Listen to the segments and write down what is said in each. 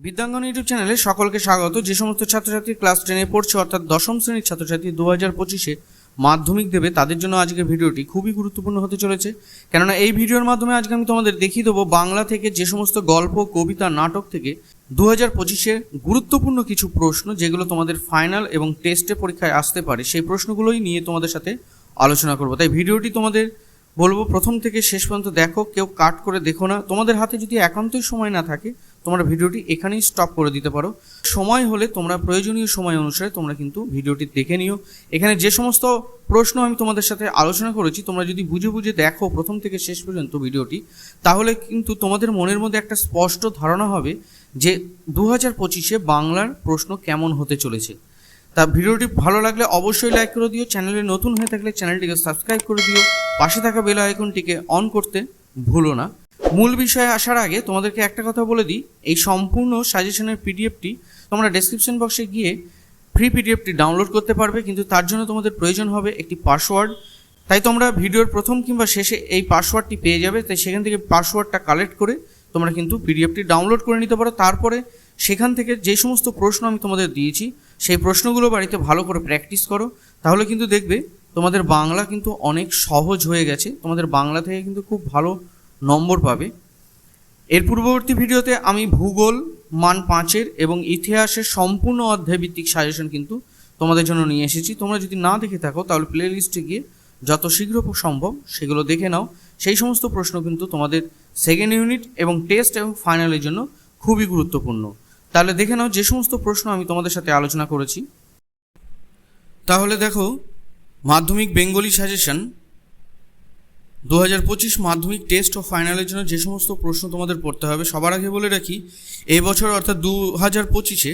বিদ্যাঙ্গন YouTube চ্যানেলে সকলকে স্বাগত। যে সমস্ত ছাত্রছাত্রী ক্লাস টেনে পড়ছে, অর্থাৎ দশম শ্রেণির ছাত্রছাত্রী দু হাজার পঁচিশে মাধ্যমিক দেবে, তাদের জন্য আজকের ভিডিওটি খুবই গুরুত্বপূর্ণ হতে চলেছে। কেননা এই ভিডিওর মাধ্যমে আজকে আমি তোমাদের দেখিয়ে দেবো বাংলা থেকে যে সমস্ত গল্প, কবিতা, নাটক থেকে দু হাজার পঁচিশের গুরুত্বপূর্ণ কিছু প্রশ্ন যেগুলো তোমাদের ফাইনাল এবং টেস্টে পরীক্ষায় আসতে পারে, সেই প্রশ্নগুলোই নিয়ে তোমাদের সাথে আলোচনা করব। তাই ভিডিওটি তোমাদের বলব, প্রথম থেকে শেষ পর্যন্ত দেখো, কেউ কাট করে দেখো না। তোমাদের হাতে যদি একান্তই সময় না থাকে তোমরা ভিডিওটি এখানেই স্টপ করে দিতে পারো। সময় হলে তোমরা প্রয়োজনীয় সময় অনুসারে তোমরা কিন্তু ভিডিওটি দেখে নিও। এখানে যে সমস্ত প্রশ্ন আমি তোমাদের সাথে আলোচনা করেছি, তোমরা যদি বুঝে বুঝে দেখো প্রথম থেকে শেষ পর্যন্ত ভিডিওটি, তাহলে কিন্তু তোমাদের মনের মধ্যে একটা স্পষ্ট ধারণা হবে যে দু হাজার পঁচিশে বাংলার প্রশ্ন কেমন হতে চলেছে। তা ভিডিওটি ভালো লাগলে অবশ্যই লাইক করে দিও, চ্যানেলে নতুন হয়ে থাকলে চ্যানেলটিকে সাবস্ক্রাইব করে দিও, পাশে থাকা বেল আইকনটিকে অন করতে ভুলো না। মূল বিষয়ে আসার আগে তোমাদেরকে একটা কথা বলে দিই। এই সম্পূর্ণ সাজেশনের পিডিএফটি তোমরা ডেসক্রিপশন বক্সে গিয়ে ফ্রি পিডিএফটি ডাউনলোড করতে পারবে, কিন্তু তার জন্য তোমাদের প্রয়োজন হবে একটি পাসওয়ার্ড তাই তোমরা ভিডিওর প্রথম কিংবা শেষে এই পাসওয়ার্ডটি পেয়ে যাবে, তাই সেখান থেকে পাসওয়ার্ডটা কালেক্ট করে তোমরা কিন্তু পিডিএফটি ডাউনলোড করে নিতে পারো। তারপরে সেখান থেকে যে সমস্ত প্রশ্ন আমি তোমাদের দিয়েছি, সেই প্রশ্নগুলো বাড়িতে ভালো করে প্র্যাকটিস করো। তাহলে কিন্তু দেখবে তোমাদের বাংলা কিন্তু অনেক সহজ হয়ে গেছে। তোমাদের বাংলা থেকে কিন্তু খুব ভালো নম্বর পাবে। এর পূর্ববর্তী ভিডিওতে আমি ভূগোল, মান পাঁচের এবং ইতিহাসের সম্পূর্ণ অধ্যায় ভিত্তিক সাজেশন কিন্তু তোমাদের জন্য নিয়ে এসেছি। তোমরা যদি না দেখে থাকো, তাহলে প্লে লিস্টে গিয়ে যত শীঘ্র সম্ভব সেগুলো দেখে নাও। সেই সমস্ত প্রশ্ন কিন্তু তোমাদের সেকেন্ড ইউনিট এবং টেস্ট এবং ফাইনালের জন্য খুবই গুরুত্বপূর্ণ। তাহলে দেখে নাও যে সমস্ত প্রশ্ন আমি তোমাদের সাথে আলোচনা করেছি। তাহলে দেখো, মাধ্যমিক বেঙ্গলি সাজেশন দু হাজার পঁচিশ মাধ্যমিক টেস্ট ও ফাইনালের জন্য যে সমস্ত প্রশ্ন তোমাদের পড়তে হবে, সবার আগে বলে রাখি, এই বছর অর্থাৎ দু হাজার পঁচিশে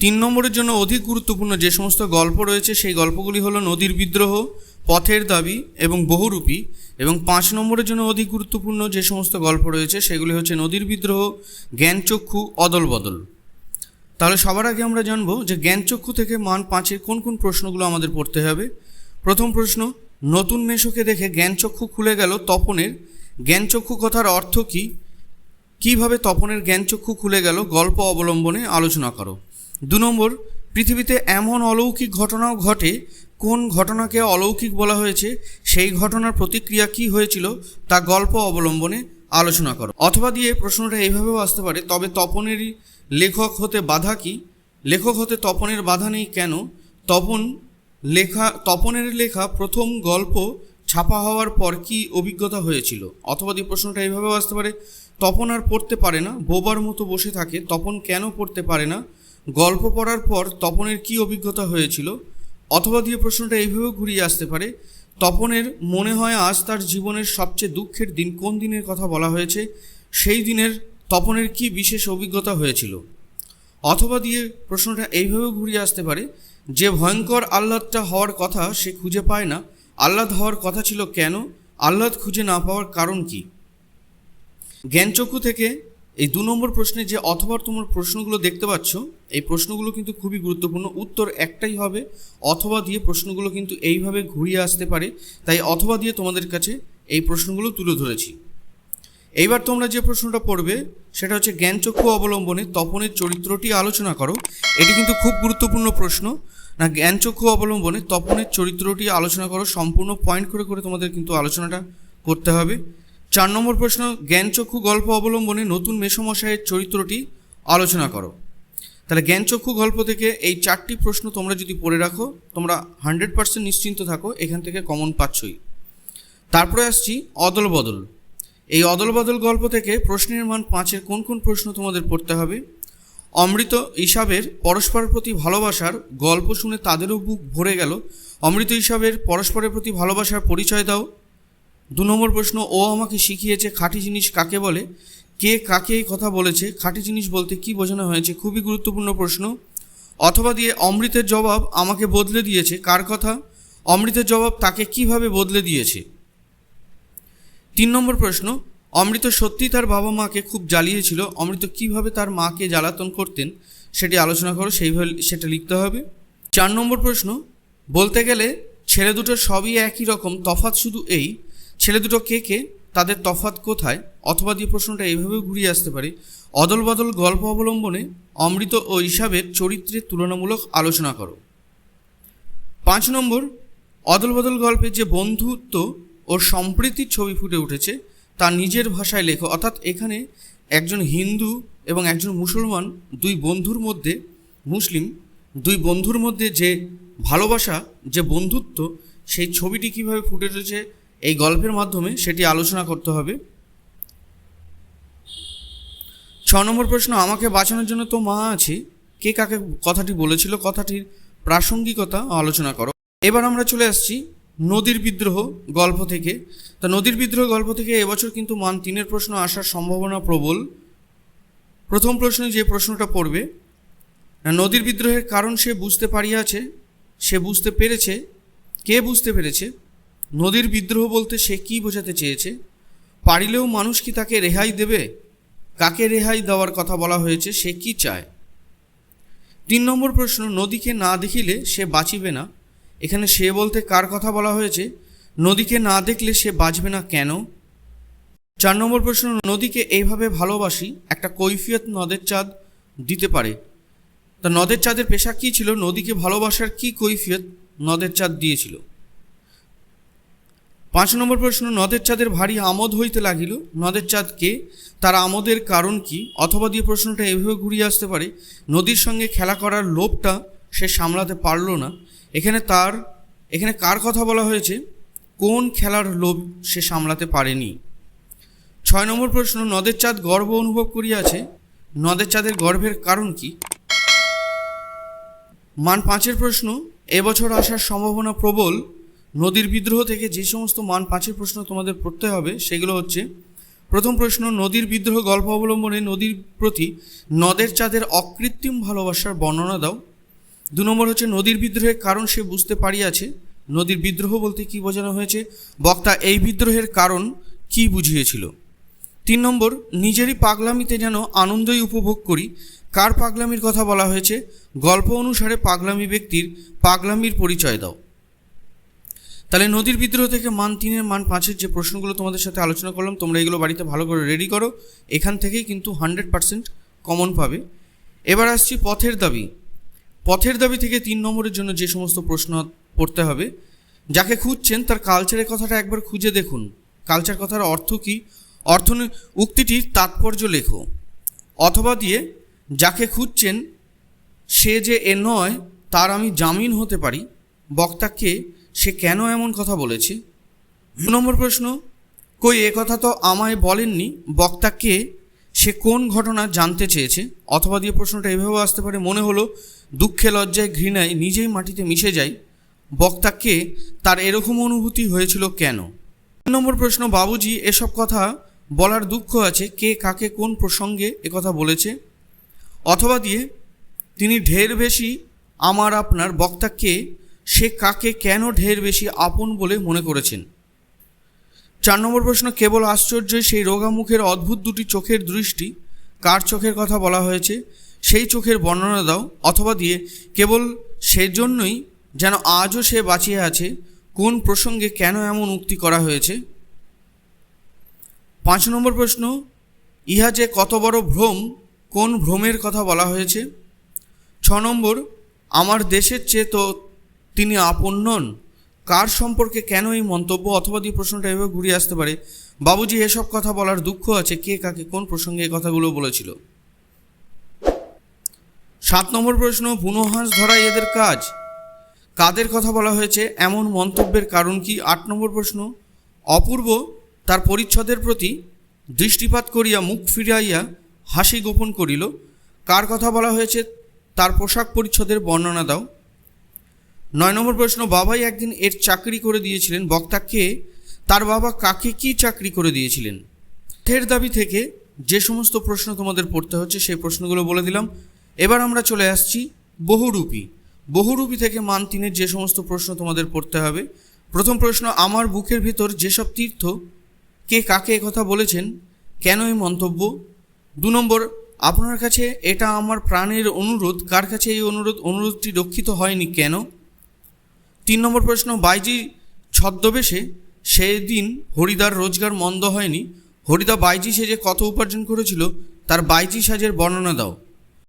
তিন নম্বরের জন্য অধিক গুরুত্বপূর্ণ যে সমস্ত গল্প রয়েছে, সেই গল্পগুলি হলো নদীর বিদ্রোহ, পথের দাবি এবং বহুরূপী এবং পাঁচ নম্বরের জন্য অধিক গুরুত্বপূর্ণ যে সমস্ত গল্প রয়েছে, সেগুলি হচ্ছে নদীর বিদ্রোহ, জ্ঞানচক্ষু অদল বদল তাহলে সবার আগে আমরা জানব যে জ্ঞানচক্ষু থেকে মান পাঁচের কোন কোন প্রশ্নগুলো আমাদের পড়তে হবে। প্রথম প্রশ্ন নতুন মেশোকে দেখে জ্ঞানচক্ষু খুলে গেল তপনের। জ্ঞানচক্ষু কথার অর্থ কী? কীভাবে তপনের জ্ঞানচক্ষু খুলে গেল? গল্প অবলম্বনে আলোচনা করো। দু নম্বর, পৃথিবীতে এমন অলৌকিক ঘটনাও ঘটে। কোন ঘটনাকে অলৌকিক বলা হয়েছে? সেই ঘটনার প্রতিক্রিয়া কী হয়েছিল? তা গল্প অবলম্বনে আলোচনা করো। অথবা দিয়ে প্রশ্নটা এইভাবেও আসতে পারে, তবে তপনেরই লেখক হতে বাধা কি? লেখক হতে তপনের বাধা নেই কেন? তপন লেখা, তপনের লেখা প্রথম গল্প ছাপা হওয়ার পর কি অভিজ্ঞতা হয়েছিল? অথবা দিয়ে প্রশ্নটা এইভাবেও আসতে পারে, তপন আর পড়তে পারে না, বোবার মতো বসে থাকে, তপন কেন পড়তে পারে না? গল্প পড়ার পর তপনের কি অভিজ্ঞতা হয়েছিল? অথবা দিয়ে প্রশ্নটা এইভাবেও ঘুরিয়ে আসতে পারে, তপনের মনে হয় আজ তার জীবনের সবচেয়ে দুঃখের দিন কোন দিনের কথা বলা হয়েছে? সেই দিনের তপনের কি বিশেষ অভিজ্ঞতা হয়েছিল? অথবা দিয়ে প্রশ্নটা এইভাবেও ঘুরিয়ে আসতে পারে যে ভয়ঙ্কর আহ্লাদটা হওয়ার কথা সে খুঁজে পায় না। আহ্লাদ হওয়ার কথা ছিল কেন? আহ্লাদ খুঁজে না পাওয়ার কারণ কি? জ্ঞানচক্ষু থেকে এই দু নম্বর প্রশ্নে যে অথবা তোমার প্রশ্নগুলো দেখতে পাচ্ছ, এই প্রশ্নগুলো কিন্তু খুবই গুরুত্বপূর্ণ। উত্তর একটাই হবে, অথবা দিয়ে প্রশ্নগুলো কিন্তু এইভাবে ঘুরিয়ে আসতে পারে। তাই অথবা দিয়ে তোমাদের কাছে এই প্রশ্নগুলো তুলে ধরেছি। এইবার তোমরা যে প্রশ্নটা পড়বে, সেটা হচ্ছে জ্ঞানচক্ষু অবলম্বনে তপনের চরিত্রটি আলোচনা করো। এটি কিন্তু খুব গুরুত্বপূর্ণ প্রশ্ন। না, জ্ঞানচক্ষু অবলম্বনে তপনের চরিত্রটি আলোচনা করো, সম্পূর্ণ পয়েন্ট করে করে তোমাদের কিন্তু আলোচনাটা করতে হবে। চার নম্বর প্রশ্ন, জ্ঞানচক্ষু গল্প অবলম্বনে নতুন মেসমশাইয়ের চরিত্রটি আলোচনা করো। তাহলে জ্ঞানচক্ষু গল্প থেকে এই চারটি প্রশ্ন তোমরা যদি পড়ে রাখো, তোমরা হান্ড্রেড পার্সেন্ট নিশ্চিন্ত থাকো, এখান থেকে কমন পাচ্ছই। তারপরে আসছি অদল বদল এই অদল বদল গল্প থেকে প্রশ্নের মান পাঁচের কোন কোন প্রশ্ন তোমাদের পড়তে হবে? অমৃত ইসাবের পরস্পরের প্রতি ভালোবাসার গল্প শুনে তাদেরও বুক ভরে গেল। অমৃত ইসাবের পরস্পরের প্রতি ভালোবাসার পরিচয় দাও। দু নম্বর প্রশ্ন, ও আমাকে শিখিয়েছে খাঁটি জিনিস কাকে বলে? কে কাকে এই কথা বলেছে? খাঁটি জিনিস বলতে কি বোঝানো হয়েছে? খুবই গুরুত্বপূর্ণ প্রশ্ন। অথবা দিয়ে অমৃতের জবাব আমাকে বদলে দিয়েছে, কার কথা? অমৃতের জবাব তাকে কীভাবে বদলে দিয়েছে? তিন নম্বর প্রশ্ন, অমৃত সত্যি তার বাবা মাকে খুব জ্বালিয়েছিল, অমৃত কীভাবে তার মাকে জ্বালাতন করতেন সেটি আলোচনা করো, সেইভাবে সেটা লিখতে হবে। চার নম্বর প্রশ্ন, বলতে গেলে ছেলে দুটোর সবই একই রকম, তফাৎ শুধু এই, ছেলে দুটো কে কে, তাদের তফাৎ কোথায়? অথবা দিয়ে প্রশ্নটা এইভাবে ঘুরিয়ে আসতে পারে অদল বদল গল্প অবলম্বনে অমৃত ও ঈশাবের চরিত্রের তুলনামূলক আলোচনা করো। পাঁচ নম্বর অদল বদল গল্পে যে বন্ধুত্ব ও সম্প্রীতির ছবি ফুটে উঠেছে, তা নিজের ভাষায় লেখো। অর্থাৎ এখানে একজন হিন্দু এবং একজন মুসলমান, দুই বন্ধুর মধ্যে, মুসলিম, দুই বন্ধুর মধ্যে যে ভালোবাসা, যে বন্ধুত্ব, সেই ছবিটি কীভাবে ফুটে উঠেছে এই গল্পের মাধ্যমে সেটি আলোচনা করতে হবে। ছ নম্বর প্রশ্ন, আমাকে বাঁচানোর জন্য তো মা আছে। কে কাকে কথাটি বলেছিল? কথাটির প্রাসঙ্গিকতা আলোচনা করো। এবার আমরা চলে আসছি নদীর বিদ্রোহ গল্প থেকে। তা নদীর বিদ্রোহ গল্প থেকে এবছর কিন্তু মান তিনের প্রশ্ন আসার সম্ভাবনা প্রবল। প্রথম প্রশ্নে যে প্রশ্নটা পড়বে নদীর বিদ্রোহের কারণ সে বুঝতে পারিয়াছে, সে বুঝতে পেরেছে। কে বুঝতে পেরেছে? নদীর বিদ্রোহ বলতে সে কি বোঝাতে চেয়েছে? পারিলেও মানুষ কি তাকে রেহাই দেবে? কাকে রেহাই দেওয়ার কথা বলা হয়েছে, সে কি চায়? তিন নম্বর প্রশ্ন, নদীকে না দেখিলে সে বাঁচিবে না। এখানে সে বলতে কার কথা বলা হয়েছে? নদীকে না দেখলে সে বাঁচবে না কেন? চার নম্বর প্রশ্ন, নদীকে এইভাবে ভালোবাসি, একটা কৈফিয়ত নদের চাঁদ দিতে পারে। তা নদের চাঁদের পেশা কী ছিল? নদীকে ভালোবাসার কি কৈফিয়ত নদের চাঁদ দিয়েছিল? পাঁচ নম্বর প্রশ্ন, নদের চাঁদের ভারী আমোদ হইতে লাগিল। নদের চাঁদকে তার আমোদের কারণ কি? অথবা দিয়ে প্রশ্নটা এভাবে ঘুরিয়ে আসতে পারে, নদীর সঙ্গে খেলা করার লোভটা সে সামলাতে পারল না। এখানে তার এখানে কার কথা বলা হয়েছে? কোন খেলার লোভ সে সামলাতে পারেনি? ছয় নম্বর প্রশ্ন, নদের চাঁদ গর্ব অনুভব করিয়াছে। নদের চাঁদের গর্ভের কারণ কি? মান পাঁচের প্রশ্ন এবছর আসার সম্ভাবনা প্রবল। নদীর বিদ্রোহ থেকে যে সমস্ত মান পাঁচের প্রশ্ন তোমাদের পড়তে হবে, সেগুলো হচ্ছে, প্রথম প্রশ্ন, নদীর বিদ্রোহ গল্প অবলম্বনে নদীর প্রতি নদের চাঁদের অকৃত্রিম ভালোবাসার বর্ণনা দাও। দু নম্বর হচ্ছে নদীর বিদ্রোহের কারণ সে বুঝতে পারিয়াছে। নদীর বিদ্রোহ বলতে কি বোঝানো হয়েছে? বক্তা, এই বিদ্রোহের কারণ কি বুঝিয়েছিল? তিন নম্বর, নিজেরই পাগলামিতে যেন আনন্দই উপভোগ করি। কার পাগলামির কথা বলা হয়েছে? গল্প অনুসারে পাগলামি ব্যক্তির পাগলামির পরিচয় দাও। তাহলে নদীর বিদ্রোহ থেকে মান তিনের মান পাঁচের যে প্রশ্নগুলো তোমাদের সাথে আলোচনা করলাম, তোমরা এগুলো বাড়িতে ভালো করে রেডি করো। এখান থেকেই কিন্তু হান্ড্রেড পার্সেন্ট কমন পাবে। এবার আসছি পথের দাবি। পথের দাবি থেকে তিন নম্বরের জন্য যে সমস্ত প্রশ্ন পড়তে হবে, যাকে খুঁজছেন তার কালচারের কথাটা একবার খুঁজে দেখুন। কালচার কথার অর্থ কী? অর্থ উক্তিটির তাৎপর্য লেখো। অথবা দিয়ে, যাকে খুঁজছেন, সে যে এ নয়, তার আমি জামিন হতে পারি। বক্তাকে, সে কেন এমন কথা বলেছে? দু নম্বর প্রশ্ন, কই এ কথা তো আমায় বলেননি? বক্তাকে সে কোন ঘটনা জানতে চেয়েছে? অথবা দিয়ে প্রশ্নটা এভাবেও আসতে পারে, মনে হলো দুঃখে লজ্জায় ঘৃণায় নিজেই মাটিতে মিশে যায় বক্তাকে তার এরকম অনুভূতি হয়েছিল কেন? তিন নম্বর প্রশ্ন, বাবুজি, এসব কথা বলার দুঃখ আছে। কে কাকে কোন প্রসঙ্গে কথা বলেছে? অথবা দিয়ে তিনি ঢের বেশি আমার আপনার বক্তাকে সে কাকে কেন ঢের বেশি আপন বলে মনে করেছেন? চার নম্বর প্রশ্ন, কেবল আশ্চর্যই সেই রোগামুখের অদ্ভুত দুটি চোখের দৃষ্টি? কার চোখের কথা বলা হয়েছে? সেই চোখের বর্ণনা দাও, অথবা দিয়ে, কেবল সেজন্যই যেন আজও সে বাঁচিয়ে আছে, কোন প্রসঙ্গে কেন এমন উক্তি করা হয়েছে? পাঁচ নম্বর প্রশ্ন, ইহা যে কত বড় ভ্রম, কোন ভ্রমের কথা বলা হয়েছে? ছ নম্বর, আমার দেশের চেয়ে তো তিনি আপন নন। কার সম্পর্কে কেন এই মন্তব্য অথবা দিয়ে প্রশ্নটা এভাবে ঘুরিয়ে আসতে পারে, বাবুজি এসব কথা বলার দুঃখ আছে, কে কাকে কোন প্রসঙ্গে এই কথাগুলো বলেছিল। সাত নম্বর প্রশ্ন, বুনো হাঁস ধরাই এদের কাজ। কাদের কথা বলা হয়েছে, এমন মন্তব্যের কারণ কি? আট নম্বর প্রশ্ন, অপূর্ব তার পরিচ্ছদের প্রতি দৃষ্টিপাত করিয়া মুখ ফিরাইয়া হাসি গোপন করিল। কার কথা বলা হয়েছে, তার পোশাক পরিচ্ছদের বর্ণনা দাও। নয় নম্বর প্রশ্ন, বাবাই একদিন এর চাকরি করে দিয়েছিলেন। বক্তাকে, তার বাবা কাকে কি চাকরি করে দিয়েছিলেন? থের দাবি থেকে যে সমস্ত প্রশ্ন তোমাদের পড়তে হচ্ছে, সেই প্রশ্নগুলো বলে দিলাম। এবার আমরা চলে আসছি বহুরূপী। বহুরূপী থেকে মান তিনের যে সমস্ত প্রশ্ন তোমাদের পড়তে হবে। প্রথম প্রশ্ন, আমার বুকের ভিতর যেসব তীর্থ, কে কাকে কথা বলেছেন, কেন এই মন্তব্য? দু নম্বর, আপনার কাছে এটা আমার প্রাণের অনুরোধ, কার কাছে এই অনুরোধ, অনুরোধটি রক্ষিত হয়নি কেন? তিন নম্বর প্রশ্ন, বাইজি ছদ্মবেশে সেদিন হরিদার রোজগার মন্দ হয়নি। হরিদা বাইজি সেজে কত উপার্জন করেছিল, তার বাইজি সাজের বর্ণনা দাও।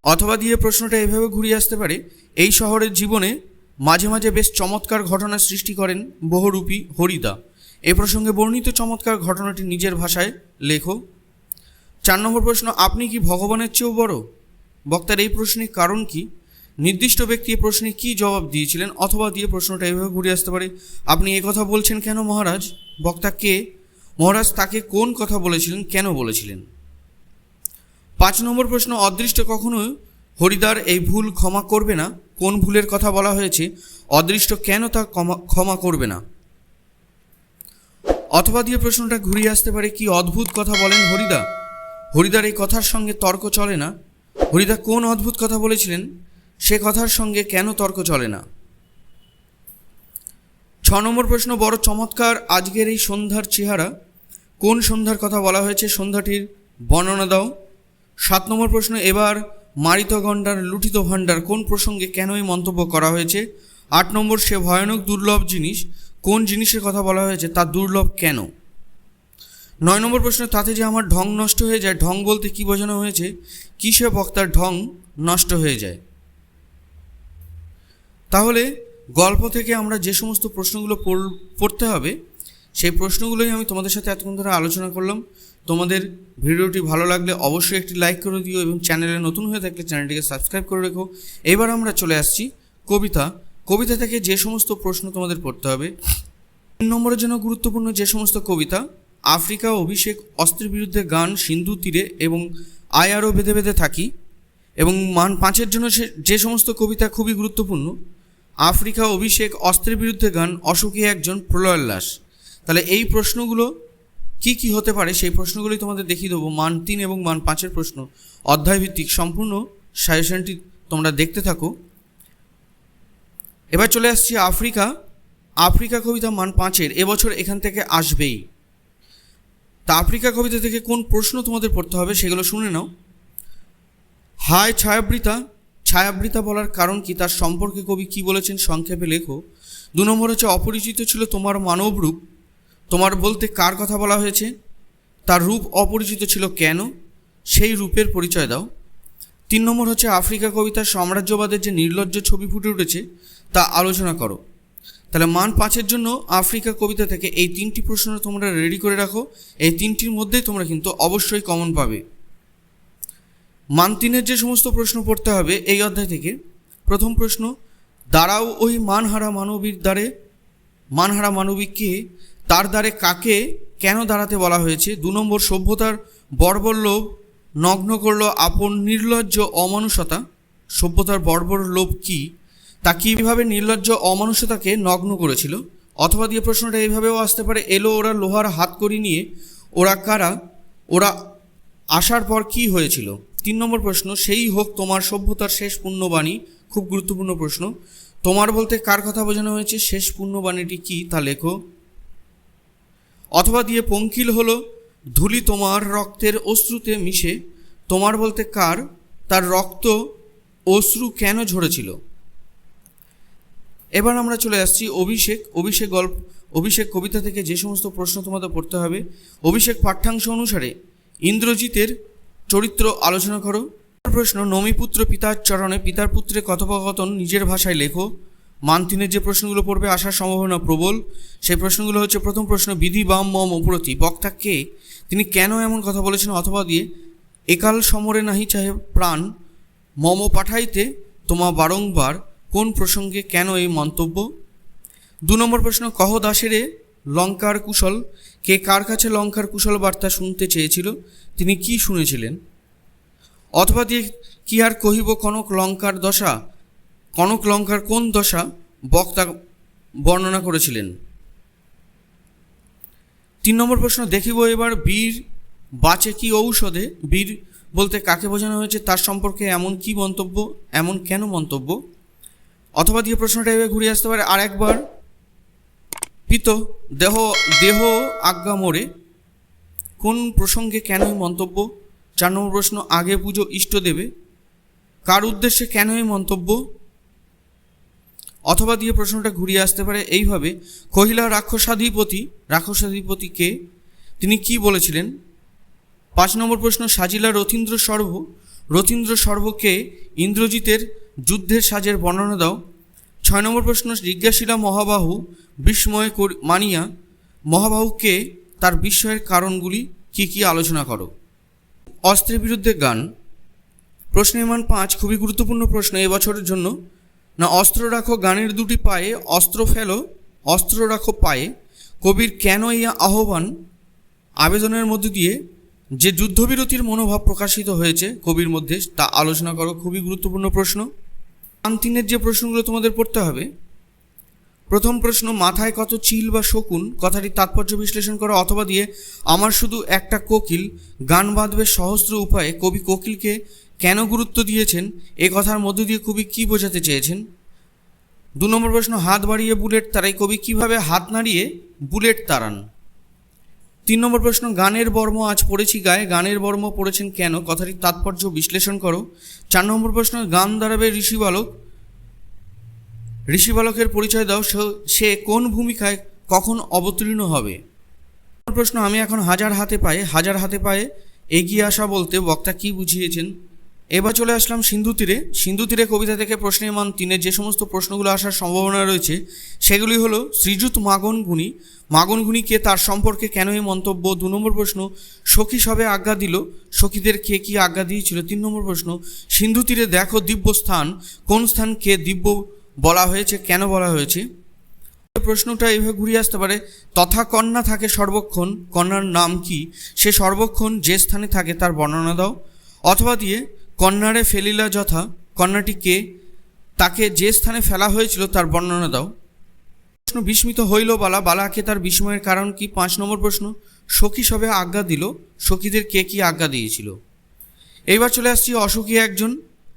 অথবা দিয়ে প্রশ্নটা এভাবে ঘুরিয়ে আসতে পারে, এই শহরের জীবনে মাঝে মাঝে বেশ চমৎকার ঘটনা সৃষ্টি করেন বহুরূপী হরিদা। এ প্রসঙ্গে বর্ণিত চমৎকার ঘটনাটি নিজের ভাষায় লেখো। চার নম্বর প্রশ্ন, আপনি কি ভগবানের চেয়েও বড়? বক্তার এই প্রশ্নের কারণ কি? নির্দিষ্ট ব্যক্তি প্রশ্নে কী জবাব দিয়েছিলেন অথবা দিয়ে প্রশ্নটা এভাবে ঘুরে আসতে পারে? আপনি কথা বলছেন কেন মহারাজ? বক্তা কে? মহারাজ তাকে কোন কথা বলেছিলেন, কেন বলেছিলেন? পাঁচ নম্বর প্রশ্ন, অদৃষ্ট কখনো হরিদার এই ভুল ক্ষমা করবে না? কোন ভুলের কথা বলা হয়েছে? অদৃষ্ট কেন তা ক্ষমা করবে না? অথবা দিয়ে প্রশ্নটা ঘুরিয়ে আসতে পারে, কি অদ্ভুত কথা বলেন হরিদা? হরিদার এই কথার সঙ্গে তর্ক চলে না? হরিদা কোন অদ্ভুত কথা বলেছিলেন? সে কথার সঙ্গে কেন তর্ক চলে না? ছ নম্বর প্রশ্ন, বড় চমৎকার আজকের এই সন্ধ্যার চেহারা। কোন সন্ধ্যার কথা বলা হয়েছে? সন্ধ্যাটির বর্ণনা দাও। সাত নম্বর প্রশ্ন, এবার মারিত গণ্ডার লুঠিত ভাণ্ডার, কোন প্রসঙ্গে কেন এই মন্তব্য করা হয়েছে? আট নম্বর, সে ভয়ানক দুর্লভ জিনিস, কোন জিনিসের কথা বলা হয়েছে? তা দুর্লভ কেন? নয় নম্বর প্রশ্ন, তাতে যে আমার ঢং নষ্ট হয়ে যায়, ঢং বলতে কি বোঝানো হয়েছে? কিসে বক্তার ঢং নষ্ট হয়ে যায়? তাহলে গল্প থেকে আমরা যে সমস্ত প্রশ্নগুলো পড়- পড়তে হবে, সেই প্রশ্নগুলোই আমি তোমাদের সাথে এতক্ষণ ধরে আলোচনা করলাম। তোমাদের ভিডিওটি ভালো লাগলে অবশ্যই একটি লাইক করে দিও এবং চ্যানেলে নতুন হয়ে থাকলে চ্যানেলটিকে সাবস্ক্রাইব করে রেখো। এবার আমরা চলে আসছি কবিতা। কবিতা থেকে যে সমস্ত প্রশ্ন তোমাদের পড়তে হবে, তিন নম্বরের জন্য গুরুত্বপূর্ণ যে সমস্ত কবিতা, আফ্রিকা, অভিষেক, অস্ত্রের বিরুদ্ধে গান, সিন্ধু তীরে এবং আয় আরও বেঁধে বেঁধে থাকি এবং মান পাঁচের জন্য যে সমস্ত কবিতা খুবই গুরুত্বপূর্ণ আফ্রিকা অভিষেক অস্ত্রের বিরুদ্ধে গান অশোকী একজন প্রলয়োল্লাস তাহলে এই প্রশ্নগুলো কি কি হতে পারে? সেই প্রশ্নগুলি তোমাদের দেখিয়ে দেবো। মান তিন এবং মান পাঁচের প্রশ্ন। অধ্যায়ভিত্তিক সম্পূর্ণ সাজেশনটি তোমরা দেখতে থাকো। এবার চলে আসছি আফ্রিকা। আফ্রিকা কবিতা মান পাঁচের, এবছর এখান থেকে আসবেই। তা আফ্রিকা কবিতা থেকে কোন প্রশ্ন তোমাদের পড়তে হবে সেগুলো শুনে নাও। হায় ছায়াবৃতা ছায়াবৃতা বলার কারণ কি? তার সম্পর্কে কবি কি বলেছেন? সংক্ষেপে লেখো। দু নম্বর হচ্ছে, অপরিচিত ছিল তোমার মানব রূপ তোমার বলতে কার কথা বলা হয়েছে? তার রূপ অপরিচিত ছিল কেন? সেই রূপের পরিচয় দাও। তিন নম্বর হচ্ছে, আফ্রিকা কবিতার সাম্রাজ্যবাদের যে নির্লজ্জ ছবি ফুটে উঠেছে, তা আলোচনা করো। তাহলে মান পাঁচের জন্য আফ্রিকা কবিতা থেকে এই তিনটি প্রশ্ন তোমরা রেডি করে রাখো। এই তিনটির মধ্যেই তোমরা কিন্তু অবশ্যই কমন পাবে। মান তিনের যে সমস্ত প্রশ্ন পড়তে হবে এই অধ্যায় থেকে, প্রথম প্রশ্ন, দাঁড়াও ওই মানহারা মানবীর দ্বারে, মানহারা মানবিক কে তার দ্বারে কাকে কেন দাঁড়াতে বলা হয়েছে? দু নম্বর, সভ্যতার বর্বর লোভ নগ্ন করল আপন নির্লজ্জ অমানুষতা। সভ্যতার বর্বর লোভ কি? তা কীভাবে নির্লজ্জ অমানুষতাকে নগ্ন করেছিল? অথবা দিয়ে প্রশ্নটা এইভাবেও আসতে পারে, এলো ওরা লোহার হাত করি নিয়ে, ওরা কারা? ওরা আসার পর কি হয়েছিল? তিন নম্বর প্রশ্ন, সেই হোক তোমার সভ্যতার শেষ পুণ্যবাণী, খুব গুরুত্বপূর্ণ প্রশ্ন। তোমার বলতে কার কথা বোঝানো হয়েছে? শেষ পুণ্যবাণীটি কি তা লেখো। অথবা দিয়ে পঙ্কিল হলো, ধুলি তোমার রক্তের অশ্রুতে মিশে। তোমার বলতে কার? তার রক্ত অশ্রু কেন ঝরেছিল? এবার আমরা চলে আসছি অভিষেক অভিষেক গল্প, অভিষেক কবিতা থেকে যে সমস্ত প্রশ্ন তোমাদের পড়তে হবে। অভিষেক পাঠ্যাংশ অনুসারে ইন্দ্রজিতের চরিত্র আলোচনা করো। প্রশ্ন নমিপুত্র পিতার চরণে পিতার পুত্রে কথোপকথন নিজের ভাষায় লেখো। মান তিনের যে প্রশ্নগুলো পড়বে আসার সম্ভাবনা প্রবল। সেই প্রশ্নগুলো হচ্ছে, প্রথম প্রশ্ন, বিধি বাম মম অপ্রতি বক্তা কে? তিনি কেন এমন কথা বলেছেন? অথবা দিয়ে, একাল সমরে নাহি চাহে প্রাণ, মম পাঠাইতে তোমা বারংবার, কোন প্রসঙ্গে কেন এই মন্তব্য? দু নম্বর প্রশ্ন, কহ দাসেরে লঙ্কার কুশল? কে কার কাছে লঙ্কার কুশল বার্তা শুনতে চেয়েছিল? তিনি কি শুনেছিলেন? অথবা দিয়ে কি আর কহিব কনক লঙ্কার দশা? কনক লঙ্কার কোন দশা? বক্তা বর্ণনা করেছিলেন। তিন নম্বর প্রশ্ন, দেখিব এবার বীর বাঁচে কি ঔষধে? বীর বলতে কাকে বোঝানো হয়েছে? তার সম্পর্কে এমন কি মন্তব্য? এমন কেন মন্তব্য? অথবা দিয়ে প্রশ্নটা এভাবে ঘুরে আসতে পারে। আর একবার পিত, দেহ দেহ আজ্ঞা মোড়ে কোন প্রসঙ্গে কেন এই মন্তব্য? চার নম্বর প্রশ্ন, আগে পুজো ইষ্ট দেবে। কার উদ্দেশ্যে কেন এই মন্তব্য? অথবা দিয়ে প্রশ্নটা ঘুরিয়ে আসতে পারে, এইভাবে, কহিলা রাক্ষসাধিপতি রাক্ষসাধিপতি কে? তিনি কি বলেছিলেন? পাঁচ নম্বর প্রশ্ন, সাজিলা রথীন্দ্র সর্ব, রথীন্দ্র সর্বকে ইন্দ্রজিতের যুদ্ধের সাজের বর্ণনা দাও। ছয় নম্বর প্রশ্ন, জিজ্ঞাসিলা মহাবাহু বিস্ময় মানিয়া মহাবাহুকে তার বিস্ময়ের কারণগুলি কি কি আলোচনা করো? অস্ত্রের বিরুদ্ধে গান। প্রশ্নের মান পাঁচ, খুবই গুরুত্বপূর্ণ প্রশ্ন এবছরের জন্য। না, অস্ত্র রাখো গানের দুটি পায়ে, অস্ত্র ফেলো, অস্ত্র রাখো পায়ে। কবির কেন এই আহ্বান? আবেদনের মধ্য দিয়ে যে যুদ্ধবিরতির মনোভাব প্রকাশিত হয়েছে কবির মধ্যে, তা আলোচনা করো, খুবই গুরুত্বপূর্ণ প্রশ্ন। মান তিনের যে প্রশ্নগুলো তোমাদের পড়তে হবে প্রথম প্রশ্ন, মাথায় কত চিল বা শকুন? কথাটি তাৎপর্য বিশ্লেষণ করো, অথবা দিয়ে, আমার শুধু একটা কোকিল, গান বাঁধবে সহস্র উপায়ে, কবি কোকিলকে কেন গুরুত্ব দিয়েছেন? এ কথার মধ্য দিয়ে কবি কী বোঝাতে চেয়েছেন? দু নম্বর প্রশ্ন, হাত বাড়িয়ে বুলেট তারাই কবি কীভাবে হাত নাড়িয়ে বুলেট তাড়ান? তিন নম্বর প্রশ্ন, গানের বর্ম আজ পড়েছি গায়ে, গানের বর্ম পড়েছেন কেন? কথাটির তাৎপর্য বিশ্লেষণ করো। চার নম্বর প্রশ্ন, গান দাঁড়াবে ঋষি বালক ঋষি বালকের পরিচয় দাও, সে- কোন ভূমিকায় কখন অবতীর্ণ হবে? প্রশ্ন, আমি এখন হাজার হাতে পায়ে, হাজার হাতে পায়ে এগিয়ে আসা বলতে বক্তা কি বুঝিয়েছেন? এবার চলে আসলাম সিন্ধু তীরে। সিন্ধু তীরে কবিতা থেকে প্রশ্নের মান তিনে, যে সমস্ত প্রশ্নগুলো আসার সম্ভাবনা রয়েছে, সেগুলি হলো শ্রীযুত মাগন গুণী। মাগন গুণীকে তার সম্পর্কে কেন এই মন্তব্য? দু নম্বর প্রশ্ন, সখী সবে আজ্ঞা দিল? সখীদের কে কি আজ্ঞা দিয়েছিল? তিন নম্বর প্রশ্ন, সিন্ধু তীরে দেখো দিব্য স্থান কোন স্থানকে দিব্য বলা হয়েছে, কেন বলা হয়েছে? প্রশ্নটা এইভাবে ঘুরিয়ে আসতে পারে, তথা কন্যা থাকে সর্বক্ষণ, কন্যার নাম কি? সে সর্বক্ষণ যে স্থানে থাকে তার বর্ণনা দাও। অথবা দিয়ে, কন্যারে ফেলিলা যথা, কন্যাটি কে? তাকে যে স্থানে ফেলা হয়েছিল তার বর্ণনা দাও। প্রশ্ন বিস্মিত হইল বালা, বালাকে তার বিস্ময়ের কারণ কি? পাঁচ নম্বর প্রশ্ন, সখী সবে আজ্ঞা দিল, সখীদের কে কি আজ্ঞা দিয়েছিল? এইবার চলে আসছি অসুখী একজন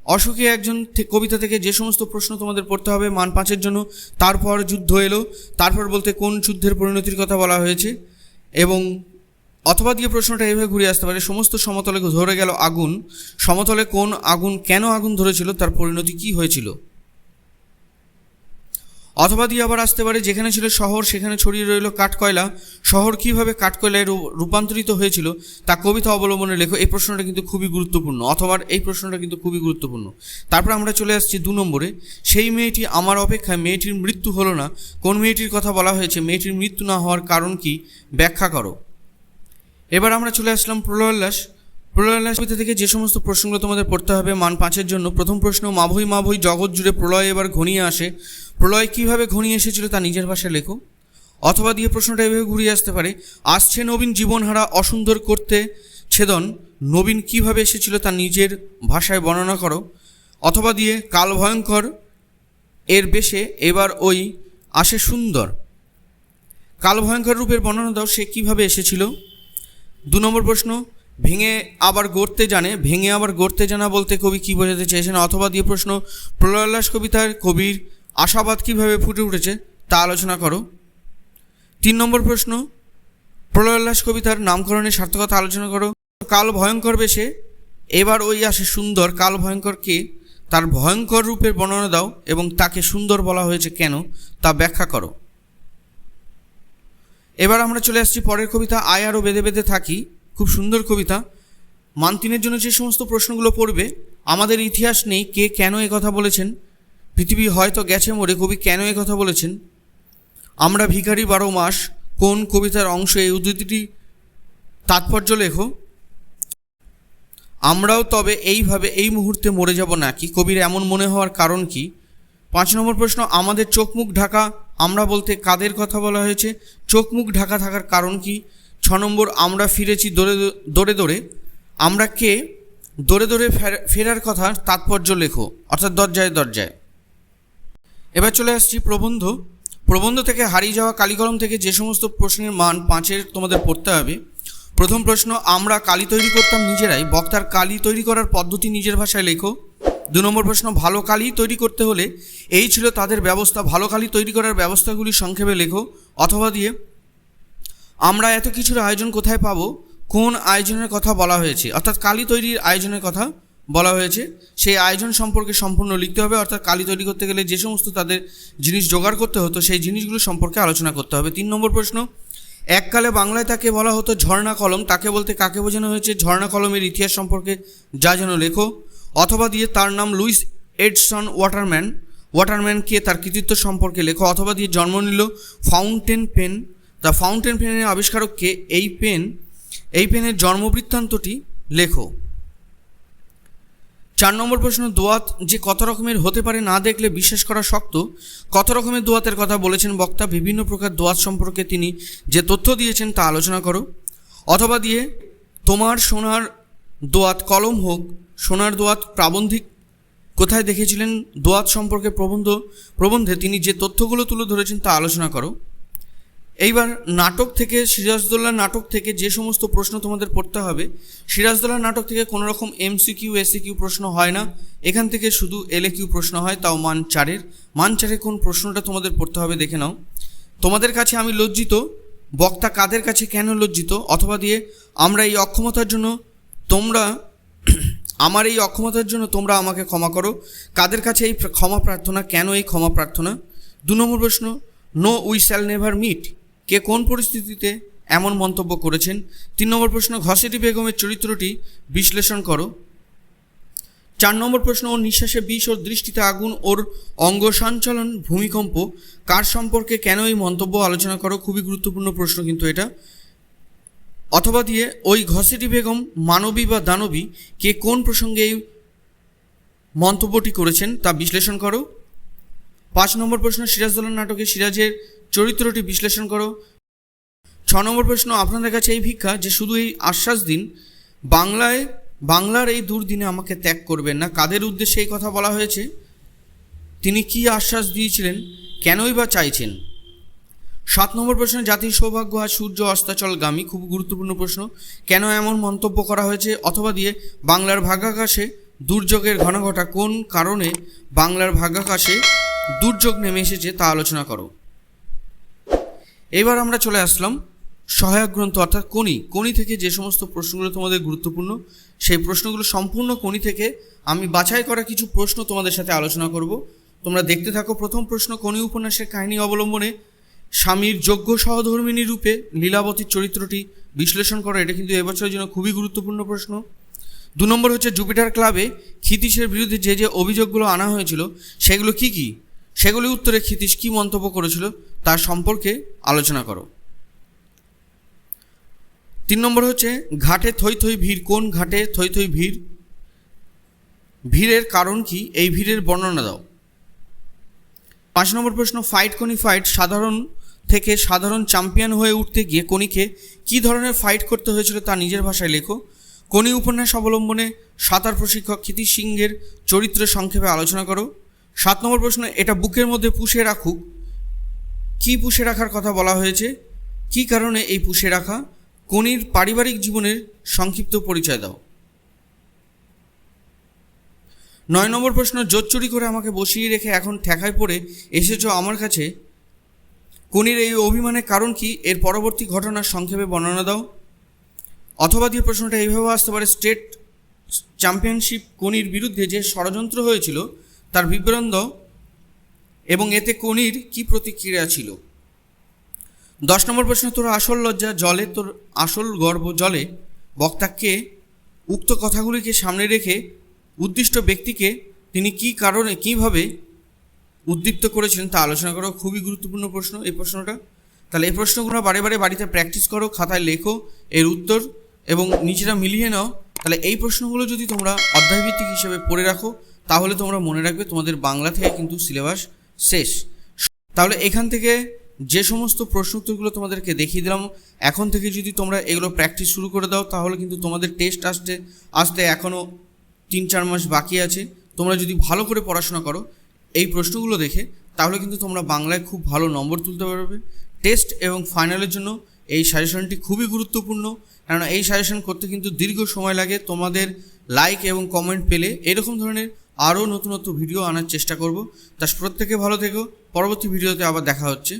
অসুখী একজন কবিতা থেকে যে সমস্ত প্রশ্ন তোমাদের পড়তে হবে, মান পাঁচের জন্য, তারপর যুদ্ধ এলো, তারপর বলতে কোন যুদ্ধের পরিণতির কথা বলা হয়েছে, এবং অথবা দিয়ে প্রশ্নটা এভাবে ঘুরে আসতে পারে, সমস্ত সমতলে ধরে গেল আগুন, সমতলে কোন আগুন কেন আগুন ধরেছিল, তার পরিণতি কি হয়েছিল? অথবা দিয়ে আবার আসতে পারে, যেখানে ছিল শহর, সেখানে ছড়িয়ে রইল কাঠকয়লা। শহর কীভাবে কাঠকয়লায় রূপান্তরিত হয়েছিল, তা কবিতা অবলম্বনে লেখো। এই প্রশ্নটা কিন্তু খুবই গুরুত্বপূর্ণ, অথবা এই প্রশ্নটা কিন্তু খুবই গুরুত্বপূর্ণ। তারপর আমরা চলে আসছি দু নম্বরে। সেই মেয়েটি আমার অপেক্ষায়, মেয়েটির মৃত্যু হলো না। কোন মেয়েটির কথা বলা হয়েছে? মেয়েটির মৃত্যু না হওয়ার কারণ কি? ব্যাখ্যা করো। এবার আমরা চলে আসলাম প্রলয়োল্লাস প্রলয়োল্লাস কবিতা থেকে যে সমস্ত প্রশ্নগুলো তোমাদের পড়তে হবে, মান পাঁচের জন্য। প্রথম প্রশ্ন, মাভই মাভই জগৎ জুড়ে প্রলয় এবার ঘনিয়ে আসে। প্রলয় কীভাবে ঘনিয়ে এসেছিল তা নিজের ভাষায় লেখো। অথবা দিয়ে প্রশ্নটা এভাবে ঘুরিয়ে আসতে পারে, আসছে নবীন জীবনহারা অসুন্দর করতে ছেদন, নবীন কীভাবে এসেছিল তা নিজের ভাষায় বর্ণনা করো। অথবা দিয়ে কাল ভয়ঙ্কর, এর বেশে এবার ওই আসে সুন্দর। কাল ভয়ঙ্কর রূপের বর্ণনা দাও, সে কীভাবে এসেছিল? দু নম্বর প্রশ্ন, ভেঙে আবার গড়তে জানে, ভেঙে আবার গড়তে জানা বলতে কবি কী বোঝাতে চেয়েছেন? অথবা দিয়ে প্রশ্ন প্রলয়োল্লাস কবিতার কবির আশাবাদ কীভাবে ফুটে উঠেছে তা আলোচনা করো। তিন নম্বর প্রশ্ন প্রলয়োল্লাস কবিতার নামকরণের সার্থকতা আলোচনা করো। কাল ভয়ঙ্কর বেশে, এবার ওই আসে সুন্দর। কাল ভয়ঙ্কর কে? তার ভয়ঙ্কর রূপের বর্ণনা দাও এবং তাকে সুন্দর বলা হয়েছে কেন তা ব্যাখ্যা করো। এবার আমরা চলে আসছি পরের কবিতা। আয় আরও বেঁধে বেঁধে থাকি, খুব সুন্দর কবিতা। মান্তিনের জন্য যে সমস্ত প্রশ্নগুলো পড়বে, আমাদের ইতিহাস নেই কে কেন কথা বলেছেন। পৃথিবী হয়তো গেছে মরে, কবি কেন এ কথা বলেছেন? আমরা ভিখারি বারো মাস, কোন কবিতার অংশ এই উদ্ধৃতিটি তাৎপর্য লেখো? আমরাও তবে এইভাবে এই মুহূর্তে মরে যাব নাকি কবির এমন মনে হওয়ার কারণ কি? পাঁচ নম্বর প্রশ্ন, আমাদের চোখ মুখ ঢাকা, আমরা বলতে কাদের কথা বলা হয়েছে? চোখ মুখ ঢাকা থাকার কারণ কি? ছ নম্বর, আমরা ফিরেছি দৌড়ে দৌড়ে দৌড়ে আমরা কে? দৌড়ে দৌড়ে ফের- ফেরার কথা তাৎপর্য লেখো, অর্থাৎ দরজায় দরজায়। এবার চলে আসছি প্রবন্ধ। প্রবন্ধ থেকে হারিয়ে যাওয়া কালিকলম থেকে যে সমস্ত প্রশ্নের মান পাঁচের তোমাদের পড়তে হবে। প্রথম প্রশ্ন, আমরা কালি তৈরি করতাম নিজেরাই। বক্তার কালি তৈরি করার পদ্ধতি নিজের ভাষায় লেখো। দু নম্বর প্রশ্ন, ভালো কালি তৈরি করতে হলে এই ছিল তাদের ব্যবস্থা। ভালো কালি তৈরি করার ব্যবস্থাগুলি সংক্ষেপে লেখো। অথবা দিয়ে, আমরা এত কিছুর আয়োজন কোথায় পাবো? কোন আয়োজনের কথা বলা হয়েছে? অর্থাৎ কালি তৈরির আয়োজনের কথা বলা হয়েছে, সেই আয়োজন সম্পর্কে সম্পূর্ণ লিখতে হবে, অর্থাৎ কালি তৈরি করতে গেলে যে সমস্ত তাদের জিনিস জোগাড় করতে হতো, সেই জিনিসগুলো সম্পর্কে আলোচনা করতে হবে। তিন নম্বর প্রশ্ন, এককালে বাংলায় তাকে বলা হতো ঝর্ণা কলম, তাকে বলতে কাকে বোঝানো হয়েছে? ঝর্ণা কলমের ইতিহাস সম্পর্কে যা যেন লেখো, অথবা দিয়ে তার নাম লুইস এডসন ওয়াটারম্যান ওয়াটারম্যান কে তার কৃতিত্ব সম্পর্কে লেখো, অথবা দিয়ে জন্ম নিল ফাউন্টেন পেন, দ্য ফাউন্টেন পেনের আবিষ্কারক কে? এই পেন, এই পেনের জন্মবৃত্তান্তটি লেখো। চার নম্বর প্রশ্ন, দোয়াত যে কত রকমের হতে পারে না দেখলে বিশ্বাস করা শক্ত? কত রকমের দোয়াতের কথা বলেছেন বক্তা? বিভিন্ন প্রকার দোয়াত সম্পর্কে তিনি যে তথ্য দিয়েছেন তা আলোচনা করো। অথবা দিয়ে, তোমার সোনার দোয়াত কলম হোক, সোনার দোয়াত প্রাবন্ধিক কোথায় দেখেছিলেন? দোয়াত সম্পর্কে প্রবন্ধ, প্রবন্ধে তিনি যে তথ্যগুলো তুলে ধরেছেন তা আলোচনা করো। এইবার নাটক থেকে সিরাজদৌল্লা নাটক থেকে যে সমস্ত প্রশ্ন তোমাদের পড়তে হবে সিরাজদৌল্লা নাটক থেকে কোনো রকম এমসিকিউ এসিকিউ প্রশ্ন হয় না। এখান থেকে শুধু এলে কিউ প্রশ্ন হয়, তাও মান চারের মান চারে কোন প্রশ্নটা তোমাদের পড়তে হবে দেখে নাও। তোমাদের কাছে আমি লজ্জিত, বক্তা কাদের কাছে কেন লজ্জিত, অথবা দিয়ে আমরা এই অক্ষমতার জন্য তোমরা, আমার এই অক্ষমতার জন্য তোমরা আমাকে ক্ষমা করো। কাদের কাছে এই ক্ষমা প্রার্থনা, কেন এই ক্ষমা প্রার্থনা? দু নম্বর প্রশ্ন no we shall never meet কে কোন পরিস্থিতিতে এমন মন্তব্য করেছেন? তিন নম্বর প্রশ্ন, ঘসেটি বেগমের চরিত্রটি বিশ্লেষণ করো। চার নম্বর প্রশ্ন, ওর নিঃশ্বাসে বিষ ওর দৃষ্টিতে আগুন, ওর অঙ্গ সঞ্চালন, ভূমিকম্প, কার সম্পর্কে কেন এই মন্তব্য আলোচনা করো? খুবই গুরুত্বপূর্ণ প্রশ্ন কিন্তু এটা। অথবা দিয়ে, ওই ঘসেটি বেগম মানবী বা দানবী কে কোন প্রসঙ্গে এই মন্তব্যটি করেছেন তা বিশ্লেষণ করো। পাঁচ নম্বর প্রশ্ন সিরাজদৌল্লা নাটকে সিরাজের চরিত্রটি বিশ্লেষণ করো। ছ নম্বর প্রশ্ন, আপনাদের কাছে এই ভিক্ষা যে শুধু এই আশ্বাস দিন, বাংলায়, বাংলার এই দুর্দিনে আমাকে ত্যাগ করবেন না। কাদের উদ্দেশ্যে এই কথা বলা হয়েছে? তিনি কি আশ্বাস দিয়েছিলেন? কেনই বা চাইছেন? সাত নম্বর প্রশ্ন, জাতির সৌভাগ্য আর সূর্য অস্তাচলগামী, খুব গুরুত্বপূর্ণ প্রশ্ন। কেন এমন মন্তব্য করা হয়েছে? অথবা দিয়ে, বাংলার ভাগ্যাকাশে দুর্যোগের ঘনঘটা কোন কারণে বাংলার ভাগ্যাকাশে দুর্যোগ নেমে এসেছে তা আলোচনা করো। এবার আমরা চলে আসলাম সহায়ক গ্রন্থ, অর্থাৎ কোনি কোনি থেকে যে সমস্ত প্রশ্নগুলো তোমাদের গুরুত্বপূর্ণ, সেই প্রশ্নগুলো সম্পূর্ণ কোনি থেকে আমি বাছাই করা কিছু প্রশ্ন তোমাদের সাথে আলোচনা করব। তোমরা দেখতে থাকো প্রথম প্রশ্ন কোনি উপন্যাসের কাহিনী অবলম্বনে। স্বামীর যোগ্য সহধর্মিনী রূপে লীলাবতীর চরিত্রটি বিশ্লেষণ করো, এটা কিন্তু এবছরের জন্য খুবই গুরুত্বপূর্ণ প্রশ্ন। দু নম্বর হচ্ছে জুপিটার ক্লাবে ক্ষিতীশের বিরুদ্ধে যে যে অভিযোগগুলো আনা হয়েছিল, সেগুলো কি কি? সেগুলি উত্তরে ক্ষিতীশ কী মন্তব্য করেছিল তার সম্পর্কে আলোচনা করো। তিন নম্বর হচ্ছে, ঘাটে থই থই ভিড়, কোন ঘাটে থই থই ভিড়? ভিড়ের কারণ কি? এই ভিড়ের বর্ণনা দাও। পাঁচ নম্বর প্রশ্ন, ফাইট কোনি ফাইট, সাধারণ থেকে সাধারণ চ্যাম্পিয়ন হয়ে উঠতে গিয়ে কোনিকে কী ধরনের ফাইট করতে হয়েছিল তা নিজের ভাষায় লেখো। কোনি উপন্যাস অবলম্বনে সাঁতার প্রশিক্ষক ক্ষিতি সিংহের চরিত্রের সংক্ষেপে আলোচনা করো। সাত নম্বর প্রশ্ন, এটা বুকের মধ্যে পুষে রাখুক। কী পুষে রাখার কথা বলা হয়েছে? কী কারণে এই পুষে রাখা? কোনির পারিবারিক জীবনের সংক্ষিপ্ত পরিচয় দাও। নয় নম্বর প্রশ্ন, জোর চুরি করে আমাকে বসিয়ে রেখে এখন ঠেকায় পড়ে এসেছ আমার কাছে? কোনির এই অভিমানের কারণ কি? এর পরবর্তী ঘটনার সংক্ষেপে বর্ণনা দাও। অথবা দিয়ে প্রশ্নটা এইভাবে আসতে পারে, স্টেট চ্যাম্পিয়নশিপ কোনির বিরুদ্ধে যে ষড়যন্ত্র হয়েছিল তার বিবরণ এবং এতে কোনির কি প্রতিক্রিয়া ছিল? দশ নম্বর প্রশ্ন, তোর আসল লজ্জা জলে, তোর আসল গর্ব জলে। বক্তাকে উক্ত কথাগুলিকে সামনে রেখে উদ্দিষ্ট ব্যক্তিকে তিনি কি কারণে, কীভাবে উদ্দীপ্ত করেছিলেন তা আলোচনা করো খুবই গুরুত্বপূর্ণ প্রশ্ন এই প্রশ্নটা। তাহলে এই প্রশ্নগুলো বারে বারে বাড়িতে প্র্যাকটিস করো, খাতায় লেখো, এর উত্তর এবং নিজেরা মিলিয়ে নাও। তাহলে এই প্রশ্নগুলো যদি তোমরা অধ্যায়ভিত্তিক হিসেবে পড়ে রাখো তাহলে তোমরা মনে রাখবে তোমাদের বাংলা থেকে কিন্তু সিলেবাস শেষ। তাহলে এখান থেকে যে সমস্ত প্রশ্ন উত্তরগুলো তোমাদেরকে দেখিয়ে দিলাম, এখন থেকে যদি তোমরা এগুলো প্র্যাকটিস শুরু করে দাও, তাহলে কিন্তু তোমাদের টেস্ট আসতে আসতে এখনও তিন চার মাস বাকি আছে। তোমরা যদি ভালো করে পড়াশোনা করো এই প্রশ্নগুলো দেখে, তাহলে কিন্তু তোমরা বাংলায় খুব ভালো নম্বর তুলতে পারবে। টেস্ট এবং ফাইনালের জন্য এই সাজেশনটি খুবই গুরুত্বপূর্ণ। কেননা এই সাজেশন করতে কিন্তু দীর্ঘ সময় লাগে। তোমাদের লাইক এবং কমেন্ট পেলে এরকম ধরনের আরও নতুন নতুন ভিডিও আনার চেষ্টা করব। তা প্রত্যেকে ভালো থেকো। পরবর্তী ভিডিওতে আবার দেখা হচ্ছে।